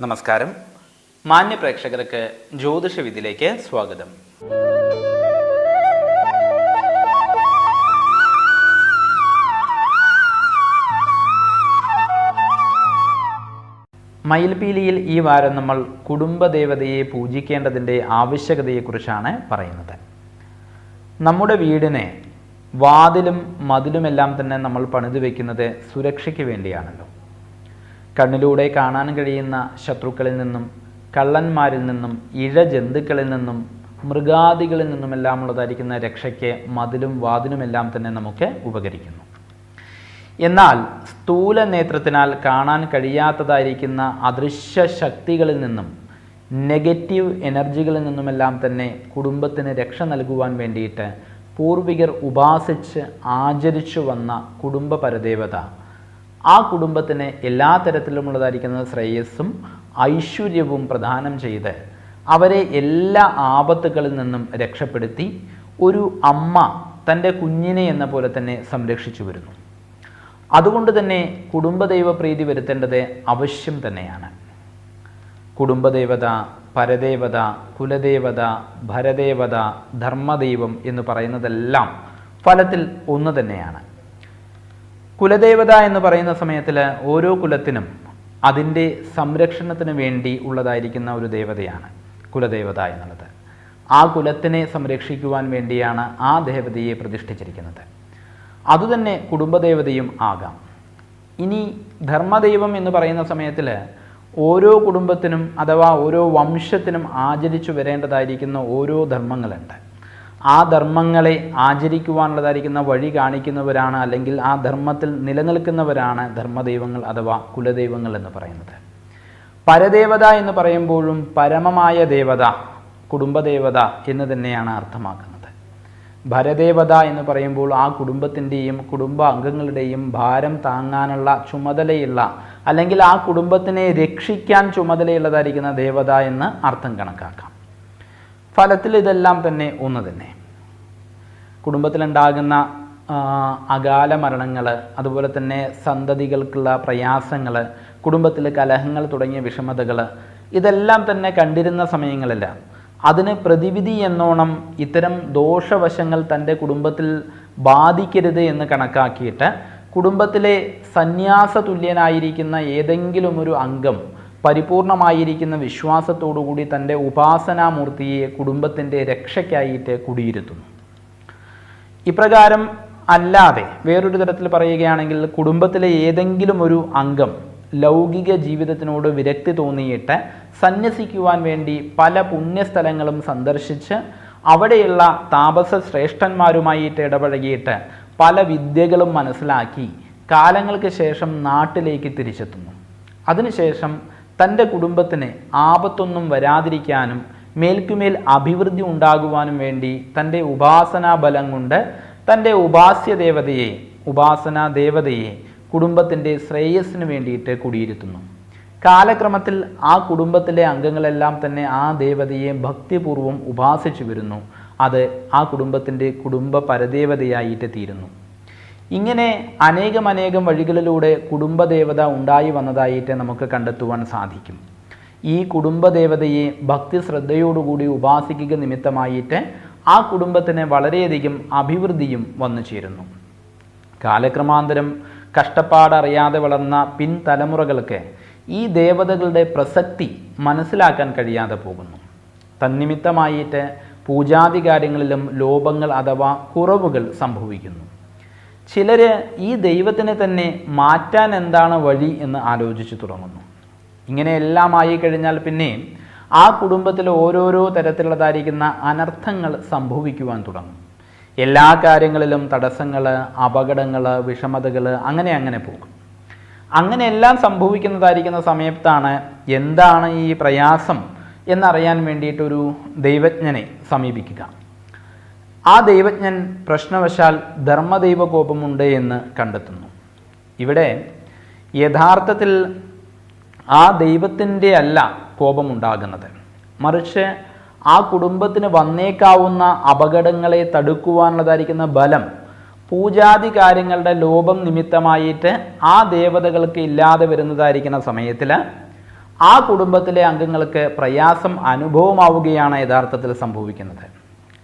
നമസ്കാരം. മാന്യ പ്രേക്ഷകർക്ക് ജ്യോതിഷ വിധിയിലേക്ക് സ്വാഗതം. മയിൽപീലിയിൽ ഈ വാരം നമ്മൾ കുടുംബദേവതയെ പൂജിക്കേണ്ടതിന്റെ ആവശ്യകതയെക്കുറിച്ചാണ് പറയുന്നത്. നമ്മുടെ വീടിനെ വാതിലും മതിലുമെല്ലാം തന്നെ നമ്മൾ പണിതു വയ്ക്കുന്നത് സുരക്ഷയ്ക്ക് വേണ്ടിയാണല്ലോ. കണ്ണിലൂടെ കാണാൻ കഴിയുന്ന ശത്രുക്കളിൽ നിന്നും കള്ളന്മാരിൽ നിന്നും ഇഴ ജന്തുക്കളിൽ നിന്നും മൃഗാദികളിൽ നിന്നുമെല്ലാം ഉള്ളതായിരിക്കുന്ന രക്ഷയ്ക്ക് മതിലും വാതിലുമെല്ലാം തന്നെ നമുക്ക് ഉപകരിക്കുന്നു. എന്നാൽ സ്ഥൂല നേത്രത്തിനാൽ കാണാൻ കഴിയാത്തതായിരിക്കുന്ന അദൃശ്യ ശക്തികളിൽ നിന്നും നെഗറ്റീവ് എനർജികളിൽ നിന്നുമെല്ലാം തന്നെ കുടുംബത്തിന് രക്ഷ നൽകുവാൻ വേണ്ടിയിട്ട് പൂർവികർ ഉപാസിച്ച് ആചരിച്ചു വന്ന കുടുംബ പരദേവത. ആ കുടുംബത്തിന് എല്ലാ തരത്തിലുമുള്ളതായിരിക്കുന്ന ശ്രേയസ്സും ഐശ്വര്യവും പ്രദാനം ചെയ്ത് അവരെ എല്ലാ ആപത്തുകളിൽ നിന്നും രക്ഷപ്പെടുത്തി ഒരു അമ്മ തന്റെ കുഞ്ഞിനെ എന്ന പോലെ തന്നെ സംരക്ഷിച്ചു വരുന്നു. അതുകൊണ്ട് തന്നെ കുടുംബദൈവ പ്രീതി വരുത്തേണ്ടത് അവശ്യം തന്നെയാണ്. കുടുംബദേവത പരദേവത കുലദേവത ഭരദേവത ധർമ്മദൈവം എന്ന് പറയുന്നതെല്ലാം ഫലത്തിൽ ഒന്ന് തന്നെയാണ്. കുലദേവത എന്ന് പറയുന്ന സമയത്തിൽ ഓരോ കുലത്തിനും അതിന്റെ സംരക്ഷണത്തിന് വേണ്ടി ഉള്ളതായിരിക്കുന്ന ഒരു ദേവതയാണ് കുലദേവത എന്നുള്ളത്. ആ കുലത്തിനെ സംരക്ഷിക്കുവാൻ വേണ്ടിയാണ് ആ ദേവതയെ പ്രതിഷ്ഠിച്ചിരിക്കുന്നത്. അതുതന്നെ കുടുംബദേവതയും ആകാം. ഇനി ധർമ്മദൈവം എന്ന് പറയുന്ന സമയത്തിൽ ഓരോ കുടുംബത്തിനും അഥവാ ഓരോ വംശത്തിനും ആചരിച്ചു വരേണ്ടതായിരിക്കുന്ന ഓരോ ധർമ്മങ്ങളുണ്ട്. ആ ധർമ്മങ്ങളെ ആചരിക്കുവാനുള്ളതായിരിക്കുന്ന വഴി കാണിക്കുന്നവരാണ് അല്ലെങ്കിൽ ആ ധർമ്മത്തിൽ നിലനിൽക്കുന്നവരാണ് ധർമ്മദൈവങ്ങൾ അഥവാ കുലദൈവങ്ങൾ എന്ന് പറയുന്നത്. പരദേവത എന്ന് പറയുമ്പോഴും പരമമായ ദേവത കുടുംബദേവത എന്ന് തന്നെയാണ് അർത്ഥമാക്കുന്നത്. ഭരദേവത എന്ന് പറയുമ്പോൾ ആ കുടുംബത്തിന്റെയും കുടുംബ അംഗങ്ങളുടെയും ഭാരം താങ്ങാനുള്ള ചുമതലയുള്ള അല്ലെങ്കിൽ ആ കുടുംബത്തിനെ രക്ഷിക്കാൻ ചുമതലയുള്ളതായിരിക്കുന്ന ദേവത എന്ന് അർത്ഥം കണക്കാക്കാം. ഫലത്തിൽ ഇതെല്ലാം തന്നെ ഒന്ന് തന്നെ. കുടുംബത്തിലുണ്ടാകുന്ന അകാല മരണങ്ങൾ അതുപോലെ തന്നെ സന്തതികൾക്കുള്ള പ്രയാസങ്ങൾ കുടുംബത്തിലെ കലഹങ്ങൾ തുടങ്ങിയ വിഷമതകൾ ഇതെല്ലാം തന്നെ കണ്ടിരുന്ന സമയങ്ങളില്ല അതിന് പ്രതിവിധി എന്നോണം ഇത്തരം ദോഷവശങ്ങൾ തന്റെ കുടുംബത്തിൽ ബാധിക്കരുത് എന്ന് കണക്കാക്കിയിട്ട് കുടുംബത്തിലെ സന്യാസ തുല്യനായിരിക്കുന്ന ഏതെങ്കിലും ഒരു അംഗം പരിപൂർണമായിരിക്കുന്ന വിശ്വാസത്തോടുകൂടി തന്റെ ഉപാസനാമൂർത്തിയെ കുടുംബത്തിന്റെ രക്ഷയ്ക്കായിട്ട് കുടിയിരുത്തുന്നു. ഇപ്രകാരം അല്ലാതെ വേറൊരു തരത്തിൽ പറയുകയാണെങ്കിൽ കുടുംബത്തിലെ ഏതെങ്കിലും ഒരു അംഗം ലൗകിക ജീവിതത്തിനോട് വിരക്തി തോന്നിയിട്ട് സന്യസിക്കുവാൻ വേണ്ടി പല പുണ്യസ്ഥലങ്ങളും സന്ദർശിച്ച് അവിടെയുള്ള താപസ ശ്രേഷ്ഠന്മാരുമായിട്ട് ഇടപഴകിയിട്ട് പല വിദ്യകളും മനസ്സിലാക്കി കാലങ്ങൾക്ക് ശേഷം നാട്ടിലേക്ക് തിരിച്ചെത്തുന്നു. അതിനുശേഷം തന്റെ കുടുംബത്തിന് ആപത്തൊന്നും വരാതിരിക്കാനും മേൽക്കുമേൽ അഭിവൃദ്ധി ഉണ്ടാകുവാനും വേണ്ടി തന്റെ ഉപാസനാ ബലം കൊണ്ട് തന്റെ ഉപാസ്യ ദേവതയെ ഉപാസനാ ദേവതയെ കുടുംബത്തിന്റെ ശ്രേയസ്സിന് വേണ്ടിയിട്ട് കുടിയിരുത്തുന്നു. കാലക്രമത്തിൽ ആ കുടുംബത്തിലെ അംഗങ്ങളെല്ലാം തന്നെ ആ ദേവതയെ ഭക്തിപൂർവം ഉപാസിച്ചു വരുന്നു. അത് ആ കുടുംബത്തിന്റെ കുടുംബ പരദേവതയായിട്ട് തീരുന്നു. ഇങ്ങനെ അനേകം അനേകം വഴികളിലൂടെ കുടുംബദേവത ഉണ്ടായി വന്നതായിട്ട് നമുക്ക് കണ്ടെത്തുവാൻ സാധിക്കും. ഈ കുടുംബദേവതയെ ഭക്തി ശ്രദ്ധയോടുകൂടി ഉപാസിക്കുക നിമിത്തമായിട്ട് ആ കുടുംബത്തിന് വളരെയധികം അഭിവൃദ്ധിയും വന്നു ചേരുന്നു. കാലക്രമാന്തരം കഷ്ടപ്പാടറിയാതെ വളർന്ന പിൻതലമുറകൾക്ക് ഈ ദേവതകളുടെ പ്രസക്തി മനസ്സിലാക്കാൻ കഴിയാതെ പോകുന്നു. തന്നിമിത്തമായിട്ട് പൂജാതി കാര്യങ്ങളിലും ലോപങ്ങൾ അഥവാ കുറവുകൾ സംഭവിക്കുന്നു. ചിലർ ഈ ദൈവത്തിനെ തന്നെ മാറ്റാൻ എന്താണ് വഴി എന്ന് ആലോചിച്ചു തുടങ്ങുന്നു. ഇങ്ങനെയെല്ലാം ആയി കഴിഞ്ഞാൽ പിന്നെ ആ കുടുംബത്തിൽ ഓരോരോ തരത്തിലുള്ളതായിരിക്കുന്ന അനർത്ഥങ്ങൾ സംഭവിക്കുവാൻ തുടങ്ങും. എല്ലാ കാര്യങ്ങളിലും തടസ്സങ്ങൾ അപകടങ്ങൾ വിഷമതകൾ അങ്ങനെ അങ്ങനെ പോകും. അങ്ങനെ എല്ലാം സംഭവിക്കുന്നതായിരിക്കുന്ന സമയത്താണ് എന്താണ് ഈ പ്രയാസം എന്നറിയാൻ വേണ്ടിയിട്ടൊരു ദൈവജ്ഞനെ സമീപിക്കുക. ആ ദൈവജ്ഞൻ പ്രശ്നവശാൽ ധർമ്മദൈവ കോപമുണ്ട് എന്ന് കണ്ടെത്തുന്നു. ഇവിടെ യഥാർത്ഥത്തിൽ ആ ദൈവത്തിന്റെ അല്ല കോപമുണ്ടാകുന്നത്. മറിച്ച് ആ കുടുംബത്തിന് വന്നേക്കാവുന്ന അപകടങ്ങളെ തടുക്കുവാനുള്ളതായിരിക്കുന്ന ബലം പൂജാതി കാര്യങ്ങളുടെ ലോപം നിമിത്തമായിട്ട് ആ ദേവതകൾക്ക് ഇല്ലാതെ വരുന്നതായിരിക്കുന്ന സമയത്തിൽ ആ കുടുംബത്തിലെ അംഗങ്ങൾക്ക് പ്രയാസം അനുഭവമാവുകയാണ് യഥാർത്ഥത്തിൽ സംഭവിക്കുന്നത്.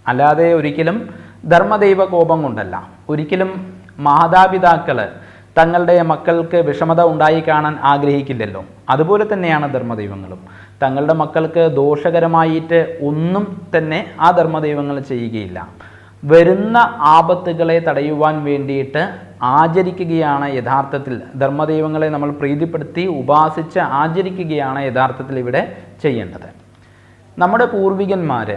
അല്ലാതെ ഒരിക്കലും ധർമ്മദൈവ കോപം കൊണ്ടല്ല. ഒരിക്കലും മാതാപിതാക്കൾ തങ്ങളുടെ മക്കൾക്ക് വിഷമത ഉണ്ടായി കാണാൻ ആഗ്രഹിക്കില്ലല്ലോ. അതുപോലെ തന്നെയാണ് ധർമ്മദൈവങ്ങളും. തങ്ങളുടെ മക്കൾക്ക് ദോഷകരമായിട്ട് ഒന്നും തന്നെ ആ ധർമ്മദൈവങ്ങൾ ചെയ്യുകയില്ല. വരുന്ന ആപത്തുകളെ തടയുവാൻ വേണ്ടിയിട്ട് ആചരിക്കുകയാണ് യഥാർത്ഥത്തിൽ. ധർമ്മദൈവങ്ങളെ നമ്മൾ പ്രീതിപ്പെടുത്തി ഉപാസിച്ച് ആചരിക്കുകയാണ് യഥാർത്ഥത്തിൽ ഇവിടെ ചെയ്യേണ്ടത്. നമ്മുടെ പൂർവികന്മാർ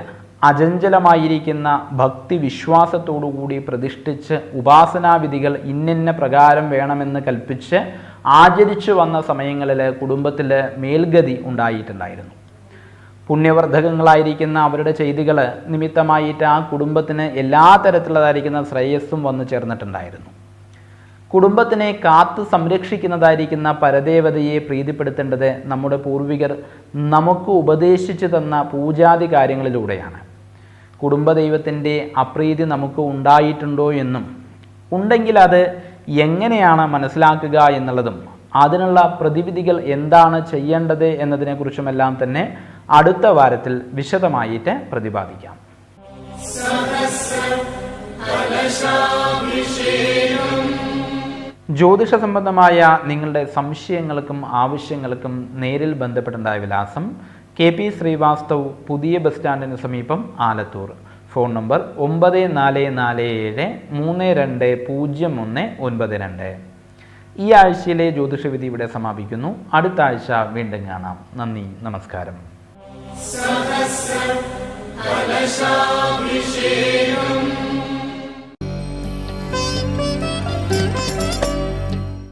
അചഞ്ചലമായിരിക്കുന്ന ഭക്തി വിശ്വാസത്തോടുകൂടി പ്രതിഷ്ഠിച്ച് ഉപാസനാവിധികൾ ഇന്നിന്ന പ്രകാരം വേണമെന്ന് കൽപ്പിച്ച് ആചരിച്ചു വന്ന സമയങ്ങളിൽ കുടുംബത്തിൽ മേൽഗതി ഉണ്ടായിട്ടുണ്ടായിരുന്നു. പുണ്യവർദ്ധകങ്ങളായിരിക്കുന്ന അവരുടെ ചെയ്തികൾ നിമിത്തമായിട്ട് ആ കുടുംബത്തിന് എല്ലാ തരത്തിലുള്ളതായിരിക്കുന്ന ശ്രേയസ്സും വന്നു ചേർന്നിട്ടുണ്ടായിരുന്നു. കുടുംബത്തിനെ കാത്തു സംരക്ഷിക്കുന്നതായിരിക്കുന്ന പരദേവതയെ പ്രീതിപ്പെടുത്തേണ്ടത് നമ്മുടെ പൂർവികർ നമുക്ക് ഉപദേശിച്ചു തന്ന പൂജാതി കാര്യങ്ങളിലൂടെയാണ്. കുടുംബദൈവത്തിന്റെ അപ്രീതി നമുക്ക് ഉണ്ടായിട്ടുണ്ടോ എന്നും ഉണ്ടെങ്കിൽ അത് എങ്ങനെയാണ് മനസ്സിലാക്കുക എന്നുള്ളതും അതിനുള്ള പ്രതിവിധികൾ എന്താണ് ചെയ്യേണ്ടത് എന്നതിനെക്കുറിച്ചുമെല്ലാം തന്നെ അടുത്ത വാരത്തിൽ വിശദമായിട്ട് പ്രതിപാദിക്കാം. ജ്യോതിഷ സംബന്ധമായ നിങ്ങളുടെ സംശയങ്ങൾക്കും ആവശ്യങ്ങൾക്കും നേരിൽ ബന്ധപ്പെടേണ്ട വിലാസം കെ പി ശ്രീവാസ്തവ് പുതിയ ബസ് സ്റ്റാൻഡിന് സമീപം ആലത്തൂർ. ഫോൺ നമ്പർ ഒമ്പത് നാല് നാല് ഏഴ് മൂന്ന് രണ്ട് പൂജ്യം ഒന്ന് ഒൻപത് രണ്ട്. ഈ ആഴ്ചയിലെ ജ്യോതിഷവിധി ഇവിടെ സമാപിക്കുന്നു. അടുത്ത ആഴ്ച വീണ്ടും കാണാം. നന്ദി നമസ്കാരം.